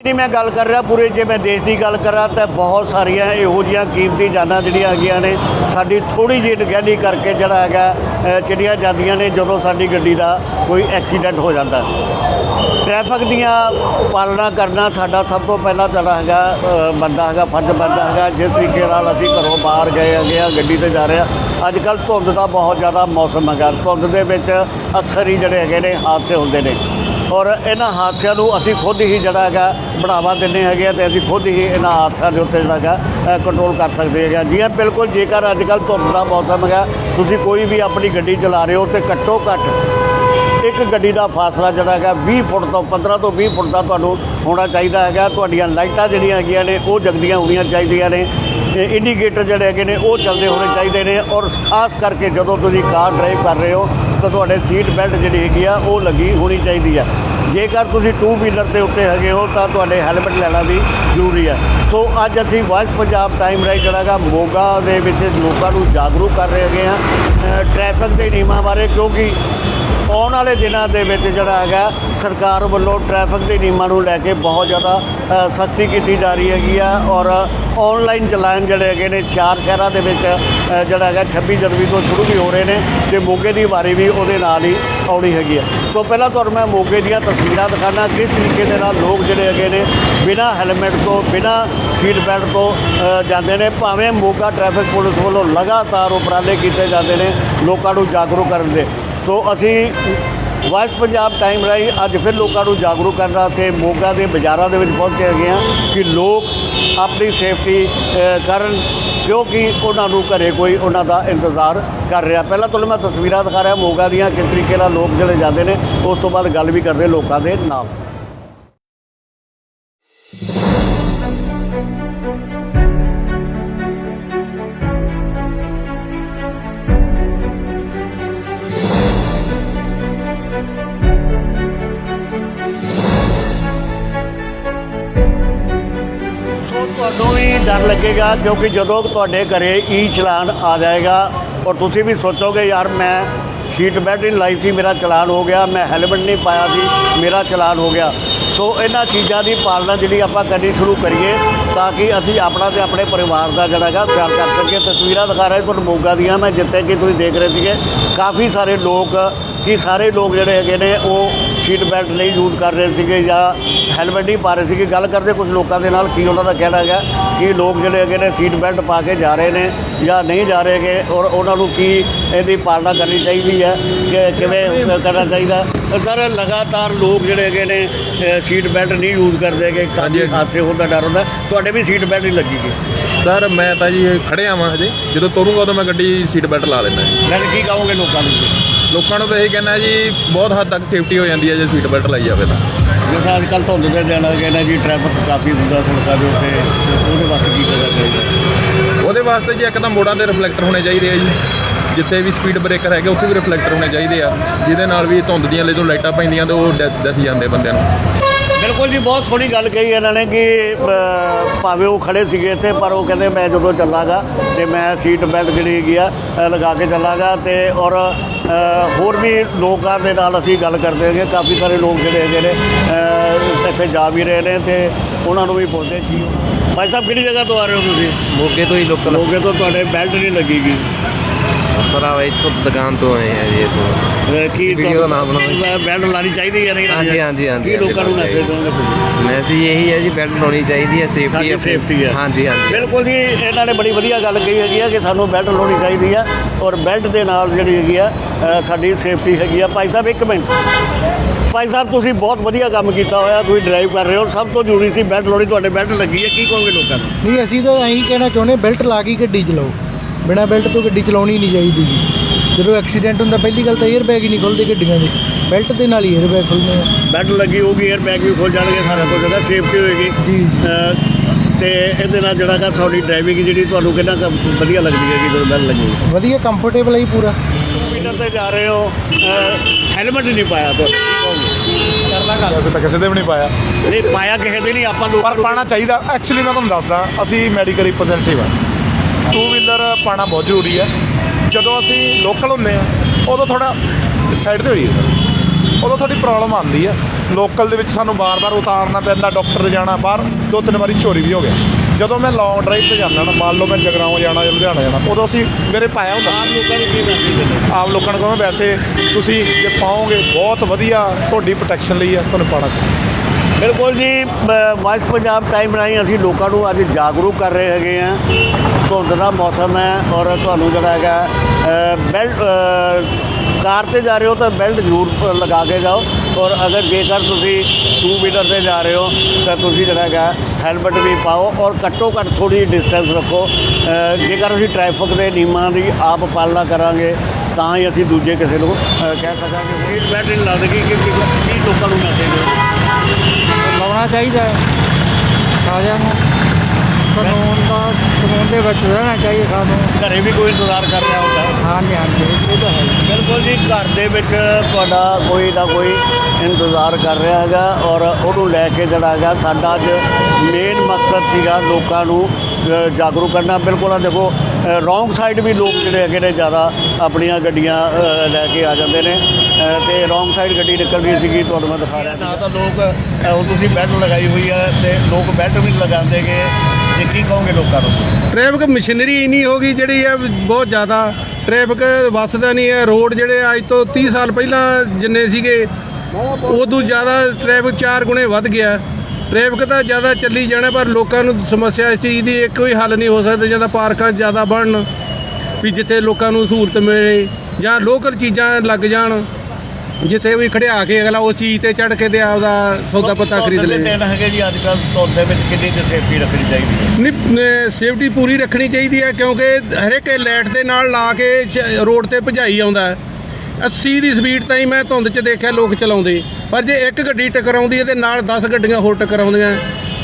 ਨਹੀਂ ਮੈਂ ਗੱਲ ਕਰ ਰਿਹਾ ਪੂਰੇ ਜੇ ਮੈਂ ਦੇਸ਼ ਦੀ ਗੱਲ ਕਰਾਂ ਤਾਂ ਬਹੁਤ ਸਾਰੀਆਂ ਇਹੋ ਜਿਹੀਆਂ ਕੀਮਤੀ ਜਾਨਾਂ ਜਿਹੜੀਆਂ ਹੈਗੀਆਂ ਨੇ ਸਾਡੀ ਥੋੜੀ ਜਿਹੀ ਅਣਗਹਿਲੀ ਕਰਕੇ ਜਿਹੜਾ ਹੈਗਾ ਅ, ਚਲੀਆਂ ਜਾਂਦੀਆਂ ਨੇ ਜਦੋਂ ਸਾਡੀ ਗੱਡੀ ਦਾ ਕੋਈ ਐਕਸੀਡੈਂਟ ਹੋ ਜਾਂਦਾ। ਟ੍ਰੈਫਿਕ ਦੀਆਂ ਪਾਲਣਾ ਕਰਨਾ ਸਾਡਾ ਸਭ ਤੋਂ ਪਹਿਲਾਂ ਜਿਹੜਾ ਹੈਗਾ ਅ, ਬਣਦਾ ਹੈਗਾ ਫਰਜ਼ ਬਣਦਾ ਹੈਗਾ ਜਿਸ ਤਰੀਕੇ ਨਾਲ ਅਸੀਂ ਘਰੋਂ ਬਾਹਰ ਗਏ ਹੈਗੇ ਆ ਗੱਡੀ ਤੇ ਜਾ ਰਹੇ ਆ। ਅੱਜ ਕੱਲ ਧੁੰਦ ਦਾ ਬਹੁਤ ਜ਼ਿਆਦਾ ਮੌਸਮ ਹੈਗਾ ਧੁੰਦ ਦੇ ਵਿੱਚ ਅਕਸਰ ਹੀ ਜਿਹੜੇ ਹੈਗੇ ਨੇ ਹਾਦਸੇ ਹੁੰਦੇ ਨੇ। ਔਰ ਇਹਨਾਂ ਹਾਦਸਿਆਂ ਨੂੰ ਅਸੀਂ ਖੁਦ ਹੀ ਜਿਹੜਾ ਹੈਗਾ ਬਣਾਵਾ ਦਿੰਦੇ ਹੈਗੇ ਆ ਤੇ ਅਸੀਂ ਖੁਦ ਹੀ ਇਹਨਾਂ ਹਾਦਸਿਆਂ ਦੇ ਉੱਤੇ ਜਿਹੜਾ ਹੈਗਾ ਕੰਟਰੋਲ ਕਰ ਸਕਦੇ ਹੈਗੇ ਆ। ਜੀ ਬਿਲਕੁਲ, ਜੇਕਰ ਅੱਜ ਕੱਲ ਧੁੰਦ ਦਾ ਮੌਸਮ ਹੈਗਾ, ਤੁਸੀਂ ਕੋਈ ਵੀ ਆਪਣੀ ਗੱਡੀ ਚਲਾ ਰਹੇ ਹੋ ਤੇ ਘੱਟੋ ਘੱਟ ਇੱਕ ਗੱਡੀ ਦਾ ਫਾਸਲਾ ਜਿਹੜਾ ਹੈਗਾ 20 ਫੁੱਟ ਤੋਂ 15 ਤੋਂ 20 ਫੁੱਟ ਦਾ ਤੁਹਾਨੂੰ ਹੋਣਾ ਚਾਹੀਦਾ ਹੈਗਾ। ਤੁਹਾਡੀਆਂ ਲਾਈਟਾਂ ਜਿਹੜੀਆਂ ਹੈਗੀਆਂ ਨੇ, ਉਹ ਜਗਦੀਆਂ ਹੋਣੀਆਂ ਚਾਹੀਦੀਆਂ ਨੇ। ਇੰਡੀਕੇਟਰ ਜਿਹੜੇ ਹੈਗੇ ਨੇ, ਉਹ ਚੱਲਦੇ ਹੋਣੇ ਚਾਹੀਦੇ ਨੇ ਔਰ ਖਾਸ ਕਰਕੇ ਜਦੋਂ ਤੁਸੀਂ ਕਾਰ ਡਰਾਈਵ ਕਰ ਰਹੇ ਹੋ, ਤਾਂ ਤੁਹਾਡੇ ਸੀਟ ਬੈਲਟ ਜਿਹੜੀ ਹੈਗੀ ਆ, ਉਹ ਲੱਗੀ ਹੋਣੀ ਚਾਹੀਦੀ ਆ। ਜੇਕਰ ਤੁਸੀਂ ਟੂ ਵੀਲਰ ਦੇ ਉੱਤੇ ਹੈਗੇ ਹੋ, ਤਾਂ ਤੁਹਾਡੇ ਹੈਲਮਟ ਲੈਣਾ ਵੀ ਜ਼ਰੂਰੀ ਹੈ ਸੋ ਅੱਜ ਅਸੀਂ ਵਾਇਸ ਪੰਜਾਬ ਟਾਈਮ ਰਾਈ ਜਿਹੜਾ ਹੈਗਾ, ਮੋਗਾ ਦੇ ਵਿੱਚ ਲੋਕਾਂ ਨੂੰ ਜਾਗਰੂਕ ਕਰ ਰਹੇ ਹੈਗੇ ਆ। ਟ੍ਰੈਫਿਕ ਦੇ ਨਿਯਮਾਂ ਬਾਰੇ, ਕਿਉਂਕਿ ਆਉਣ ਵਾਲੇ ਦਿਨਾਂ ਦੇ ਵਿੱਚ ਜਿਹੜਾ ਹੈਗਾ, ਸਰਕਾਰ ਵੱਲੋਂ ਟ੍ਰੈਫਿਕ ਦੇ ਨਿਯਮਾਂ ਨੂੰ ਲੈ ਕੇ ਬਹੁਤ ਜ਼ਿਆਦਾ ਸਖਤੀ ਕੀਤੀ ਜਾ ਰਹੀ ਹੈਗੀ ਆ ਔਰ ਆਨਲਾਈਨ ਚਲਾਨ ਜਿਹੜੇ ਹੈਗੇ ਨੇ, ਚਾਰ ਸ਼ਹਿਰਾਂ ਦੇ ਵਿੱਚ ਜਿਹੜਾ ਹੈਗਾ 26 ਜਨਵਰੀ ਤੋਂ ਸ਼ੁਰੂ ਵੀ ਹੋ ਰਹੇ ਨੇ ਤੇ ਮੋਗੇ ਦੀ ਵਾਰੀ ਵੀ ਉਹਦੇ ਨਾਲ ਹੀ ਆਉਣੀ ਹੈਗੀ ਆ। ਸੋ ਪਹਿਲਾਂ ਤੁਹਾਨੂੰ ਮੈਂ ਮੋਗੇ ਦੀਆਂ ਤਸਵੀਰਾਂ ਦਿਖਾਣਾ, ਕਿਸ ਤਰੀਕੇ ਦੇ ਨਾਲ ਲੋਕ ਜਿਹੜੇ ਹੈਗੇ ਨੇ, ਬਿਨਾਂ ਹੈਲਮਟ ਤੋਂ, ਬਿਨਾਂ ਸੀਟ ਬੈਲਟ ਤੋਂ ਜਾਂਦੇ ਨੇ, ਭਾਵੇਂ ਮੋਗਾ ਟ੍ਰੈਫਿਕ ਪੁਲਿਸ ਵੱਲੋਂ ਲਗਾਤਾਰ ਉਪਰਾਲੇ ਕੀਤੇ ਜਾਂਦੇ ਨੇ, ਲੋਕਾਂ ਨੂੰ ਜਾਗਰੂਕ ਕਰਨ ਦੇ। ਸੋ ਅਸੀਂ ਵਾਇਸ ਪੰਜਾਬ ਟਾਈਮ ਰਾਹੀਂ ਅੱਜ ਫਿਰ ਲੋਕਾਂ ਨੂੰ ਜਾਗਰੂਕ ਕਰਨਾ ਤੇ ਮੋਗਾ ਦੇ ਬਾਜ਼ਾਰਾਂ ਦੇ ਵਿੱਚ ਪਹੁੰਚੇ ਹੈਗੇ ਆ ਕਿ ਲੋਕ ਆਪਣੀ ਸੇਫਟੀ ਕਰਨ ਕਿਉਂਕਿ ਉਹਨਾਂ ਨੂੰ ਘਰੇ ਕੋਈ ਉਹਨਾਂ ਦਾ ਇੰਤਜ਼ਾਰ ਕਰ ਰਿਹਾ। ਪਹਿਲਾਂ ਤੁਹਾਨੂੰ ਮੈਂ ਤਸਵੀਰਾਂ ਦਿਖਾ ਰਿਹਾ ਮੋਗਾ ਦੀਆਂ, ਕਿਸ ਤਰੀਕੇ ਨਾਲ ਲੋਕ ਜਿਹੜੇ ਜਾਂਦੇ ਨੇ, ਉਸ ਤੋਂ ਬਾਅਦ ਗੱਲ ਵੀ ਕਰਦੇ ਲੋਕਾਂ ਦੇ ਨਾਲ। ਡਰ ਲੱਗੇਗਾ ਕਿਉਂਕਿ ਜਦੋਂ ਤੁਹਾਡੇ ਘਰੇ ਈ ਚਲਾਨ ਆ ਜਾਏਗਾ ਔਰ ਤੁਸੀਂ ਵੀ ਸੋਚੋਗੇ, ਯਾਰ, ਮੈਂ ਸੀਟ ਬੈਲਟ ਨਹੀਂ ਲਾਈ ਸੀ, ਮੇਰਾ ਚਲਾਨ ਹੋ ਗਿਆ, ਮੈਂ ਹੈਲਮਟ ਨਹੀਂ ਪਾਇਆ ਸੀ, ਮੇਰਾ ਚਲਾਨ ਹੋ ਗਿਆ। ਸੋ ਇਹਨਾਂ ਚੀਜ਼ਾਂ ਦੀ ਪਾਲਣਾ ਜਿਹੜੀ ਆਪਾਂ ਕਰਨੀ ਸ਼ੁਰੂ ਕਰੀਏ ਤਾਂ ਕਿ ਅਸੀਂ ਆਪਣਾ ਤੇ ਆਪਣੇ ਪਰਿਵਾਰ ਦਾ ਜਿਹੜਾ ਹੈਗਾ ਖਿਆਲ ਕਰ ਸਕੀਏ। ਤਸਵੀਰਾਂ ਦਿਖਾ ਰਹੇ ਤੁਹਾਨੂੰ ਮੋਗਾ ਦੀਆਂ, ਮੈਂ ਜਿੱਥੇ ਕਿ ਤੁਸੀਂ ਦੇਖ ਰਹੇ ਸੀਗੇ, ਕਾਫੀ ਸਾਰੇ ਲੋਕ ਕਿ ਸਾਰੇ ਲੋਕ ਜਿਹੜੇ ਹੈਗੇ ਨੇ ਉਹ ਸੀਟ ਬੈਲਟ ਨਹੀਂ ਯੂਜ਼ ਕਰ ਰਹੇ ਸੀਗੇ ਜਾਂ ਹੈਲਮਟ ਨਹੀਂ ਪਾ ਰਹੇ ਸੀਗੇ। ਗੱਲ ਕਰਦੇ ਕੁਝ ਲੋਕਾਂ ਦੇ ਨਾਲ ਕੀ ਉਹਨਾਂ ਦਾ ਕਹਿਣਾ ਹੈਗਾ ਕਿ ਲੋਕ ਜਿਹੜੇ ਹੈਗੇ ਨੇ ਸੀਟ ਬੈਲਟ ਪਾ ਕੇ ਜਾ ਰਹੇ ਨੇ ਜਾਂ ਨਹੀਂ ਜਾ ਰਹੇਗੇ ਔਰ ਉਹਨਾਂ ਨੂੰ ਕੀ ਇਹਦੀ ਪਾਲਣਾ ਕਰਨੀ ਚਾਹੀਦੀ ਹੈ ਕਿ ਕਿਵੇਂ ਕਰਨਾ ਚਾਹੀਦਾ। ਸਰ ਲਗਾਤਾਰ ਲੋਕ ਜਿਹੜੇ ਹੈਗੇ ਨੇ ਸੀਟ ਬੈਲਟ ਨਹੀਂ ਯੂਜ਼ ਕਰਦੇਗੇ ਕਾਫੀ ਹਾਂਜੀ, ਹਾਂਜੀ। ਹਾਦਸੇ ਹੋਣ ਦਾ ਡਰ ਹੁੰਦਾ। ਤੁਹਾਡੇ ਵੀ ਸੀਟ ਬੈਲਟ ਨਹੀਂ ਲੱਗੀਗੀ ਸਰ ਮੈਂ ਤਾਂ ਜੀ ਖੜਿਆ ਵਾਂ ਹਜੇ। ਜਦੋਂ ਤੁਰੂੰਗਾ ਉਦੋਂ ਮੈਂ ਗੱਡੀ ਸੀਟ ਬੈਲਟ ਲਾ ਲੈਂਦਾ ਮੈਂ ਕੀ ਕਹੋਗੇ ਲੋਕਾਂ ਨੂੰ ਲੋਕਾਂ ਨੂੰ ਤਾਂ ਇਹ ਕਹਿਣਾ ਜੀ ਬਹੁਤ ਹੱਦ ਤੱਕ ਸੇਫਟੀ ਹੋ ਜਾਂਦੀ ਹੈ ਜੇ ਸੀਟ ਬੈਲਟ ਲਾਈ ਜਾਵੇ ਤਾਂ। ਜਿਵੇਂ ਅੱਜ ਕੱਲ੍ਹ ਧੁੰਦ ਦੇ ਦਿਨ ਹੈਗੇ ਨੇ ਜੀ ਟ੍ਰੈਫਿਕ ਕਾਫੀ ਹੁੰਦਾ ਸੜਕਾਂ ਦੇ ਉੱਤੇ ਤੇ ਉਹਦੇ ਵਾਸਤੇ ਕੀ ਕਰਨਾ ਚਾਹੀਦਾ? ਉਹਦੇ ਵਾਸਤੇ ਜੀ ਇੱਕ ਤਾਂ ਮੋੜਾਂ ਤੇ ਰਿਫਲੈਕਟਰ ਹੋਣੇ ਚਾਹੀਦੇ ਆ ਜੀ। ਜਿੱਥੇ ਵੀ ਸਪੀਡ ਬ੍ਰੇਕਰ ਹੈਗੇ ਉੱਥੇ ਵੀ ਰਿਫਲੈਕਟਰ ਹੋਣੇ ਚਾਹੀਦੇ ਆ। ਜਿਹਦੇ ਨਾਲ ਵੀ ਧੁੰਦ ਦੀਆਂ ਜਦੋਂ ਲਾਈਟਾਂ ਪੈਂਦੀਆਂ ਤੇ ਉਹ ਦਿਸ ਜਾਂਦੇ ਬੰਦਿਆਂ ਨੂੰ। ਬਿਲਕੁਲ ਜੀ ਬਹੁਤ ਸੋਹਣੀ ਗੱਲ ਕਹੀ ਇਹਨਾਂ ਨੇ ਕਿ ਭਾਵੇਂ ਉਹ ਖੜੇ ਸੀਗੇ ਇੱਥੇ ਪਰ ਉਹ ਕਹਿੰਦੇ ਮੈਂ ਜਦੋਂ ਚੱਲਾਂਗਾ ਤੇ ਮੈਂ ਸੀਟ ਬੈਲਟ ਜਿਹੜੀ ਹੈਗੀ ਆ ਲਗਾ ਕੇ ਚੱਲਾਂਗਾ ਤੇ ਔਰ ਹੋਰ ਵੀ ਲੋਕਾਂ ਦੇ ਨਾਲ ਅਸੀਂ ਗੱਲ ਕਰਦੇ ਹੈਗੇ ਕਾਫੀ ਸਾਰੇ ਲੋਕ ਜਿਹੜੇ ਹੈਗੇ ਨੇ ਇੱਥੇ ਜਾ ਵੀ ਰਹੇ ਨੇ ਤੇ ਉਹਨਾਂ ਨੂੰ ਵੀ ਪੁੱਛਦੇ ਕੀ ਭਾਈ ਸਾਹਿਬ ਕਿਹੜੀ ਜਗ੍ਹਾ ਤੋਂ ਆ ਰਹੇ ਹੋ ਤੁਸੀਂ? ਮੋਗੇ ਤੋਂ ਹੀ ਲੋਕਲ ਲੋਗੇ ਤੋਂ ਤੁਹਾਡੇ ਬੈਲਟ ਨਹੀਂ ਲੱਗੀਗੀ। ਸਰਾ ਵਾ ਇੱਥੋਂ ਦੁਕਾਨ ਤੋਂ ਆਏ ਆ ਜੀ ਇੱਥੋਂ ਕੀ ਵੀਡੀਓ ਦਾ ਨਾਮ ਬਣਾਓ। ਬੈਲਟ ਲਾਣੀ ਚਾਹੀਦੀ ਹੈ ਨਹੀਂ ਹਾਂਜੀ, ਹਾਂਜੀ, ਹਾਂਜੀ, ਕੀ ਲੋਕਾਂ ਨੂੰ। ਮੈਸੇਜ ਦੋਗੇ ਤੁਸੀਂ? ਮੈਸੇਜ ਇਹੀ ਹੈ ਜੀ ਬੈਲਟ ਲਾਉਣੀ ਚਾਹੀਦੀ ਹੈ ਸਾਡੀ ਸੇਫਟੀ ਹੈ ਸੇਫਟੀ ਹੈ। ਹਾਂਜੀ ਹਾਂਜੀ। ਬਿਲਕੁਲ ਜੀ ਇਹਨਾਂ ਨੇ ਬੜੀ ਵਧੀਆ ਗੱਲ ਕਹੀ ਹੈਗੀ ਆ ਕਿ ਸਾਨੂੰ ਬੈਲਟ ਲਾਉਣੀ ਚਾਹੀਦੀ ਆ ਔਰ ਬੈਲਟ ਦੇ ਨਾਲ ਜਿਹੜੀ ਹੈਗੀ ਆ ਅ, ਸਾਡੀ ਸੇਫਟੀ ਹੈਗੀ ਆ। ਭਾਈ ਸਾਹਿਬ ਇੱਕ ਮਿੰਟ। ਭਾਈ ਸਾਹਿਬ ਤੁਸੀਂ ਬਹੁਤ ਵਧੀਆ ਕੰਮ ਕੀਤਾ ਹੋਇਆ ਤੁਸੀਂ ਡਰਾਈਵ ਕਰ ਰਹੇ ਹੋ। ਸਭ ਤੋਂ ਜ਼ਰੂਰੀ ਸੀ ਬੈਲਟ ਲਾਉਣੀ ਤੁਹਾਡੇ ਬੈਲਟ ਲੱਗੀ ਹੈ ਕੀ ਕਹੋਗੇ ਲੋਕਾਂ ਨੂੰ? ਨਹੀਂ ਅਸੀਂ ਤਾਂ ਇਹੀ ਕਹਿਣਾ ਚਾਹੁੰਦੇ ਬੈਲਟ ਲਾ ਕੇ ਹੀ ਗੱਡੀ ਚਲਾਓ। ਬਿਨਾ ਬੈਲਟ ਤੋਂ ਗੱਡੀ ਚਲਾਉਣੀ ਨਹੀਂ ਚਾਹੀਦੀ ਜੀ। ਜਦੋਂ ਐਕਸੀਡੈਂਟ ਹੁੰਦਾ ਪਹਿਲੀ ਗੱਲ ਤਾਂ 에ਅਰਬੈਗ ਹੀ ਨਹੀਂ ਖੁੱਲਦੇ ਗੱਡੀਆਂ ਦੇ। ਬੈਲਟ ਦੇ ਨਾਲ ਹੀ 에ਅਰ ਬੈਗ ਖੁੱਲਦੇ ਆ। ਬੈਲਟ ਲੱਗੀ ਹੋਊਗੀ 에ਅਰਬੈਗ ਵੀ ਖੁੱਲ ਜਾਣਗੇ ਸਾਰਾ ਕੁਝ ਹੈਗਾ ਸੇਫਟੀ ਹੋਏਗੀ। ਜੀ ਤੇ ਇਹਦੇ ਨਾਲ ਜਿਹੜਾ ਕਿ ਤੁਹਾਡੀ ਡਰਾਈਵਿੰਗ ਜਿਹੜੀ ਤੁਹਾਨੂੰ ਕਿੰਨਾ ਵਧੀਆ ਲੱਗਦੀ ਹੈ ਜੀ ਜਦੋਂ ਬੈਲਟ ਲੱਗੀ ਵਧੀਆ ਕੰਫਰਟੇਬਲ ਹੈ ਜੀ ਪੂਰਾ। ਕਿਲੋਮੀਟਰ ਤੇ ਜਾ ਰਹੇ ਹੋ ਹੈਲਮਟ ਨਹੀਂ ਪਾਇਆ ਤੁਸੀਂ ਕਰਦਾ ਗੱਲ ਤਾਂ ਕਿਸੇ ਦੇ ਵੀ ਨਹੀਂ ਪਾਇਆ। ਨਹੀਂ ਪਾਇਆ ਕਿਸੇ ਦੇ ਨਹੀਂ ਆਪਾਂ ਲੋਕ ਪਰ ਪਾਣਾ ਚਾਹੀਦਾ। ਐਕਚੁਅਲੀ ਮੈਂ ਤੁਹਾਨੂੰ ਦੱਸਦਾ ਅਸੀਂ ਮੈਡੀਕਲ ਰਿਪਰੈਜ਼ੈਂਟੇਟਿਵ ਆ। ਟੂ ਵੀਲਰ ਪਾਣਾ ਬਹੁਤ ਜ਼ਰੂਰੀ ਹੈ। ਜਦੋਂ ਅਸੀਂ ਲੋਕਲ ਹੁੰਨੇ ਆ ਉਦੋਂ ਥੋੜਾ ਸਾਈਡ ਤੇ ਹੋਈਏ ਉਦੋਂ ਤੁਹਾਡੀ ਪ੍ਰੋਬਲਮ ਆਉਂਦੀ ਆ ਲੋਕਲ ਦੇ ਵਿੱਚ ਸਾਨੂੰ ਬਾਰ-ਬਾਰ ਉਤਾਰਨਾ ਪੈਂਦਾ ਡਾਕਟਰ ਦੇ ਜਾਣਾ ਬਾਹਰ ਦੋ ਤਿੰਨ ਵਾਰੀ ਚੋਰੀ ਵੀ ਹੋ ਗਿਆ। ਜਦੋਂ ਮੈਂ ਲੌਂਗ ਡਰਾਈਵ ਤੇ ਜਾਂਦਾ ਨਾ ਮੰਨ ਲਓ ਮੈਂ ਜਗਰਾਓਂ ਜਾਣਾ ਜਾਂ ਲੁਧਿਆਣਾ ਜਾਣਾ ਉਦੋਂ ਅਸੀਂ ਮੇਰੇ ਪਾਇਆ ਹੁੰਦਾ। ਆਮ ਲੋਕਾਂ ਨੂੰ ਕੀ ਮੈਸੇਜ ਦਿੰਦੇ ਆਮ ਲੋਕਾਂ ਨੂੰ ਕਹਾਂ ਵੈਸੇ ਤੁਸੀਂ ਜੇ ਪਾਓਗੇ ਬਹੁਤ ਵਧੀਆ ਤੁਹਾਡੀ ਪ੍ਰੋਟੈਕਸ਼ਨ ਲਈ ਹੈ ਤੁਹਾਨੂੰ ਪਾਣਾ ਚਾਹੀਦਾ ਬਿਲਕੁਲ ਜੀ ਵਾਇਸ ਪੰਜਾਬ ਟਾਈਮ ਰਾਹੀਂ ਅਸੀਂ ਲੋਕਾਂ ਨੂੰ ਅੱਜ ਜਾਗਰੂਕ ਕਰ ਰਹੇ ਹੈਗੇ ਆ ਧੁੰਦ ਦਾ ਮੌਸਮ ਹੈ ਔਰ ਤੁਹਾਨੂੰ ਜਿਹੜਾ ਹੈਗਾ ਬੈਲਟ ਕਾਰ ਤੇ ਜਾ ਰਹੇ ਹੋ ਤਾਂ ਬੈਲਟ ਜ਼ਰੂਰ ਲਗਾ ਕੇ ਜਾਓ ਔਰ ਅਗਰ ਜੇਕਰ ਤੁਸੀਂ ਟੂ ਵੀਲਰ ਤੇ ਜਾ ਰਹੇ ਹੋ ਤਾਂ ਤੁਸੀਂ ਜਿਹੜਾ ਹੈਗਾ ਹੈਲਮਟ ਵੀ ਪਾਓ ਔਰ ਘੱਟੋ ਘੱਟ ਥੋੜੀ ਡਿਸਟੈਂਸ ਰੱਖੋ। ਜੇਕਰ ਅਸੀਂ ਟ੍ਰੈਫਿਕ ਦੇ ਨਿਯਮਾਂ ਦੀ ਆਪ ਪਾਲਣਾ ਕਰਾਂਗੇ ਤਾਂ ਹੀ ਅਸੀਂ ਦੂਜੇ ਕਿਸੇ ਨੂੰ ਕਹਿ ਸਕਾਂਗੇ। ਸੀਟ ਬੈਲਟ ਨਹੀਂ ਲੱਗਦੀ ਕਿ ਲੋਕਾਂ ਨੂੰ ਮੈਸੇਜ ਦਿਓ। ਲਾਉਣਾ ਚਾਹੀਦਾ ਹੈ। ਸਾਰਿਆਂ ਨੂੰ ਕਾਨੂੰਨ ਦਾ ਕਾਨੂੰਨ ਦੇ ਵਿੱਚ ਰਹਿਣਾ ਚਾਹੀਦਾ ਸਾਨੂੰ। ਘਰੇ ਵੀ ਕੋਈ ਇੰਤਜ਼ਾਰ ਕਰ ਰਿਹਾ ਹੁੰਦਾ। ਹਾਂਜੀ ਹਾਂਜੀ। ਇਹ ਤਾਂ ਹੈ। ਬਿਲਕੁਲ ਜੀ ਘਰ ਦੇ ਵਿੱਚ ਤੁਹਾਡਾ ਕੋਈ ਨਾ ਕੋਈ ਇੰਤਜ਼ਾਰ ਕਰ ਰਿਹਾ ਹੈਗਾ ਔਰ ਉਹਨੂੰ ਲੈ ਕੇ ਜਿਹੜਾ ਹੈਗਾ ਸਾਡਾ ਅੱਜ ਮੇਨ ਮਕਸਦ ਸੀਗਾ ਲੋਕਾਂ ਨੂੰ ਅ, ਜਾਗਰੂਕ ਕਰਨਾ। ਬਿਲਕੁਲ ਆ ਦੇਖੋ ਰੋਂਗ ਸਾਈਡ ਵੀ ਲੋਕ ਜਿਹੜੇ ਹੈਗੇ ਨੇ ਜ਼ਿਆਦਾ ਆਪਣੀਆਂ ਗੱਡੀਆਂ ਲੈ ਕੇ ਆ ਜਾਂਦੇ ਨੇ। ਤੇ ਰੋਂਗ ਸਾਈਡ ਗੱਡੀ ਨਿਕਲ ਰਹੀ ਸੀਗੀ ਤੁਹਾਨੂੰ ਮੈਂ ਦਿਖਾ ਰਿਹਾ। ਨਾ ਤਾਂ ਲੋਕ ਹੁਣ ਤੁਸੀਂ ਬੈਲਟ ਲਗਾਈ ਹੋਈ ਹੈ ਤੇ ਲੋਕ ਬੈਲਟ ਵੀ ਲਗਾਉਂਦੇਗੇ ਤੇ ਕੀ ਕਹੋਗੇ ਲੋਕਾਂ ਨੂੰ? ਟ੍ਰੈਫਿਕ ਮਸ਼ੀਨਰੀ ਇੰਨੀ ਹੋ ਗਈ ਜਿਹੜੀ ਹੈ ਬਹੁਤ ਜ਼ਿਆਦਾ। ਟ੍ਰੈਫਿਕ ਵੱਸਦਾ ਨਹੀਂ ਹੈ ਰੋਡ ਜਿਹੜੇ ਅੱਜ ਤੋਂ 30 ਸਾਲ ਪਹਿਲਾਂ ਜਿੰਨੇ ਸੀਗੇ ਉਦੋਂ ਜ਼ਿਆਦਾ ਟ੍ਰੈਫਿਕ 4 ਗੁਣੇ ਵੱਧ ਗਿਆ। ਟ੍ਰੈਫਿਕ ਤਾਂ ਜ਼ਿਆਦਾ ਚੱਲੀ ਜਾਣਾ ਪਰ ਲੋਕਾਂ ਨੂੰ ਸਮੱਸਿਆ ਇਸ ਚੀਜ਼ ਦੀ ਇੱਕ ਵੀ ਹੱਲ ਨਹੀਂ ਹੋ ਸਕਦਾ ਜਾਂ ਤਾਂ ਪਾਰਕਾਂ ਜ਼ਿਆਦਾ ਬਣਨ ਵੀ ਜਿੱਥੇ ਲੋਕਾਂ ਨੂੰ ਸਹੂਲਤ ਮਿਲੇ ਜਾਂ ਲੋਕਲ ਚੀਜ਼ਾਂ ਲੱਗ ਜਾਣ ਜਿੱਥੇ ਵੀ ਖੜਿਆ ਕੇ ਅਗਲਾ ਉਹ ਚੀਜ਼ ਤੇ ਚੜ ਕੇ ਤੇ ਆਪਦਾ ਸੌਦਾ ਪੱਤਾ ਖਰੀਦ ਲੇ ਦਿਨ ਹੈਗੇ ਜੀ ਅੱਜ ਧੁੰਦ ਦੇ ਵਿੱਚ ਕਿੰਨੀ ਕੁ ਸੇਫਟੀ ਰੱਖਣੀ ਚਾਹੀਦੀ ਹੈ? ਨਹੀਂ ਸੇਫਟੀ ਪੂਰੀ ਰੱਖਣੀ ਚਾਹੀਦੀ ਹੈ ਕਿਉਂਕਿ ਹਰੇਕ ਲਾਈਟ ਦੇ ਨਾਲ ਲਾ ਕੇ ਰੋਡ ਤੇ ਭਜਾਈ ਆਉਂਦਾ ਹੈ। 80 ਦੀ ਸਪੀਡ ਤਾਈਂ ਮੈਂ ਧੁੰਦ 'ਚ ਦੇਖਿਆ ਲੋਕ ਚਲਾਉਂਦੇ। ਪਰ ਜੇ ਇੱਕ ਗੱਡੀ ਟਕਰਾਉਂਦੀ ਹੈ ਤੇ ਨਾਲ 10 ਗੱਡੀਆਂ ਹੋਰ ਟਕਰਾਉਂਦੀਆਂ।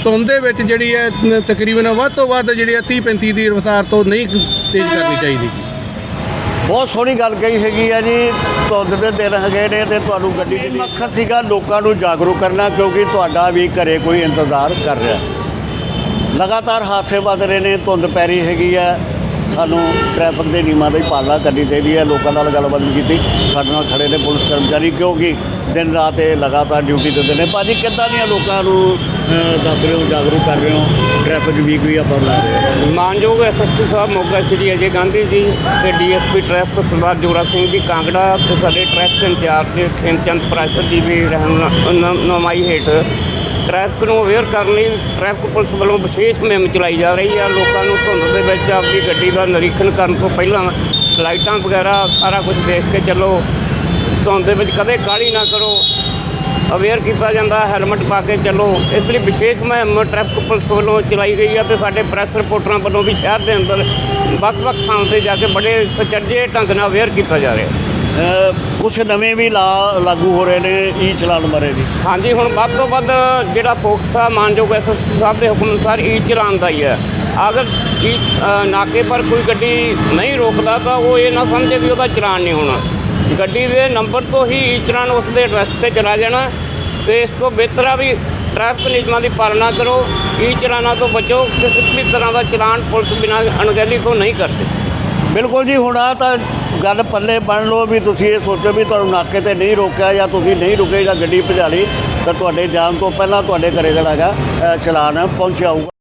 ਧੁੰਦ ਦੇ ਵਿੱਚ ਜਿਹੜੀ ਹੈ ਤਕਰੀਬਨ ਵੱਧ ਤੋਂ ਵੱਧ ਜਿਹੜੀ ਹੈ 30 35 ਦੀ ਰਫ਼ਤਾਰ ਤੋਂ ਨਹੀਂ ਤੇਜ਼ ਕਰਨੀ ਚਾਹੀਦੀ। ਬਹੁਤ ਸੋਹਣੀ ਗੱਲ ਕਹੀ ਹੈਗੀ ਆ ਜੀ, ਧੁੰਦ ਦੇ ਦਿਨ ਹੈਗੇ ਨੇ ਤੇ ਤੁਹਾਨੂੰ ਗੱਡੀ ਦੀ ਮਕਸਦ ਸੀਗਾ ਲੋਕਾਂ ਨੂੰ ਜਾਗਰੂਕ ਕਰਨਾ ਕਿਉਂਕਿ ਤੁਹਾਡਾ ਵੀ ਘਰੇ ਕੋਈ ਇੰਤਜ਼ਾਰ ਕਰ ਰਿਹਾ। ਲਗਾਤਾਰ ਹਾਦਸੇ ਵੱਧ ਰਹੇ ਨੇ, ਧੁੰਦ ਪੈ ਰਹੀ ਹੈਗੀ ਆ। ਸਾਨੂੰ ਟ੍ਰੈਫਿਕ ਦੇ ਨਿਯਮਾਂ ਦੀ ਪਾਲਣਾ ਕਰਨੀ ਚਾਹੀਦੀ ਹੈ, ਲੋਕਾਂ ਨਾਲ ਗੱਲਬਾਤ ਨਹੀਂ ਕੀਤੀ। ਸਾਡੇ ਨਾਲ ਖੜੇ ਨੇ ਪੁਲਿਸ ਕਰਮਚਾਰੀ, ਕਿਉਂਕਿ ਦਿਨ ਰਾਤ ਇਹ ਲਗਾਤਾਰ ਡਿਊਟੀ ਦਿੰਦੇ ਨੇ। ਭਾਜੀ, ਕਿੱਦਾਂ ਦੀਆਂ ਲੋਕਾਂ ਨੂੰ ਦੱਸ ਰਹੇ ਹੋ, ਜਾਗਰੂਕ ਕਰ ਰਹੇ ਹੋ? ਟ੍ਰੈਫਿਕ ਵੀਕ ਵੀ ਆਪਾਂ ਲਾ ਰਹੇ ਹੋ। ਮਾਨਯੋਗ ਐਸਐਸਪੀ ਸਾਹਿਬ, ਮੋਗਾ ਸ਼੍ਰੀ ਅਜੇ ਗਾਂਧੀ ਜੀ ਤੇ ਡੀਐਸਪੀ ਟ੍ਰੈਫਿਕ ਸਰਦਾਰ ਜੋਰਾ ਸਿੰਘ ਜੀ ਕਾਂਗੜਾ ਤੇ ਸਾਡੇ ਟ੍ਰੈਫਿਕ ਇੰਚਾਰਜ ਖੇਮਚੰਦ ਪ੍ਰਾਸ਼ਰ ਜੀ ਵੀ ਰਹਿਨਮਾਈ ਹੇਠ ਟ੍ਰੈਫਿਕ ਨੂੰ ਅਵੇਅਰ ਕਰਨ ਲਈ ਟ੍ਰੈਫਿਕ ਪੁਲਿਸ ਵੱਲੋਂ ਵਿਸ਼ੇਸ਼ ਮੁਹਿੰਮ ਚਲਾਈ ਜਾ ਰਹੀ ਹੈ। ਲੋਕਾਂ ਨੂੰ ਧੁੰਦ ਦੇ ਵਿੱਚ ਆਪਣੀ ਗੱਡੀ ਦਾ ਨਿਰੀਖਣ ਕਰਨ ਤੋਂ ਪਹਿਲਾਂ ਲਾਈਟਾਂ ਵਗੈਰਾ ਸਾਰਾ ਕੁਝ ਦੇਖ ਕੇ ਚੱਲੋ। ਧੁੰਦ ਦੇ ਵਿੱਚ ਕਦੇ ਕਾਹਲੀ ਨਾ ਕਰੋ। ਅਵੇਅਰ ਕੀਤਾ ਜਾਂਦਾ, ਹੈਲਮਟ ਪਾ ਕੇ ਚੱਲੋ। ਇਸ ਲਈ ਵਿਸ਼ੇਸ਼ ਮੁਹਿੰਮ ਟ੍ਰੈਫਿਕ ਪੁਲਿਸ ਵੱਲੋਂ ਚਲਾਈ ਗਈ ਹੈ ਤੇ ਸਾਡੇ ਪ੍ਰੈਸ ਰਿਪੋਰਟਰਾਂ ਵੱਲੋਂ ਵੀ ਸ਼ਹਿਰ ਦੇ ਅੰਦਰ ਵੱਖ-ਵੱਖ ਥਾਂ ਤੇ ਜਾ ਕੇ ਬੜੇ ਸੁਚੱਜੇ ਢੰਗ ਨਾਲ ਅਵੇਅਰ ਕੀਤਾ ਜਾ ਰਿਹਾ ਕੁਝ ਨਵੇਂ ਵੀ ਲਾ ਲਾਗੂ ਹੋ ਰਹੇ ਨੇ ਈ ਚਲਾਨ ਬਾਰੇ ਜੀ ਹਾਂਜੀ ਹੁਣ ਵੱਧ ਤੋਂ ਵੱਧ ਜਿਹੜਾ ਫੋਕਸ ਆ ਮਾਨਯੋਗ ਐਸਐਸਪੀ ਸਾਹਿਬ ਦੇ ਹੁਕਮ ਅਨੁਸਾਰ ਈ ਚਲਾਨ ਦਾ ਹੀ ਹੈ। ਅਗਰ ਨਾਕੇ ਪਰ ਕੋਈ ਗੱਡੀ ਨਹੀਂ ਰੋਕਦਾ ਤਾਂ ਉਹ ਇਹ ਨਾ ਸਮਝੇ ਵੀ ਉਹਦਾ ਚਲਾਨ ਨਹੀਂ ਹੋਣਾ। ਗੱਡੀ ਦੇ ਨੰਬਰ ਤੋਂ ਹੀ ਈ ਚਲਾਨ ਉਸ ਦੇ ਐਡਰੈਸ ਤੇ ਚਲਾ ਜਾਣਾ। ਤੇ ਇਸ ਤੋਂ ਬਿਹਤਰ ਆ ਵੀ ਟ੍ਰੈਫਿਕ ਨਿਯਮਾਂ ਦੀ ਪਾਲਣਾ ਕਰੋ ਈ ਚਲਾਨਾਂ ਤੋਂ ਬਚੋ ਕਿਸੇ ਵੀ ਤਰ੍ਹਾਂ ਦਾ ਚਲਾਨ ਪੁਲਿਸ ਬਿਨਾਂ ਅਣਗਹਿਲੀ ਤੋਂ ਨਹੀਂ ਕਰਦੇ। ਬਿਲਕੁਲ ਜੀ ਹੁਣ ਆ ਤਾਂ ਗੱਲ ਪੱਲੇ ਬਣ ਲਓ ਵੀ ਤੁਸੀਂ ਇਹ ਸੋਚੋ ਵੀ ਤੁਹਾਨੂੰ ਨਾਕੇ ਤੇ ਨਹੀਂ ਰੋਕਿਆ ਜਾਂ ਤੁਸੀਂ ਨਹੀਂ ਰੁਕੇ ਜਾਂ ਗੱਡੀ ਭਜਾ ਲਈ ਤਾਂ ਤੁਹਾਡੇ ਜਾਣ ਤੋਂ ਪਹਿਲਾਂ ਤੁਹਾਡੇ ਘਰੇ ਜਿਹੜਾ ਹੈਗਾ ਚਲਾਨ ਪਹੁੰਚਿਆ ਹੋਊਗਾ।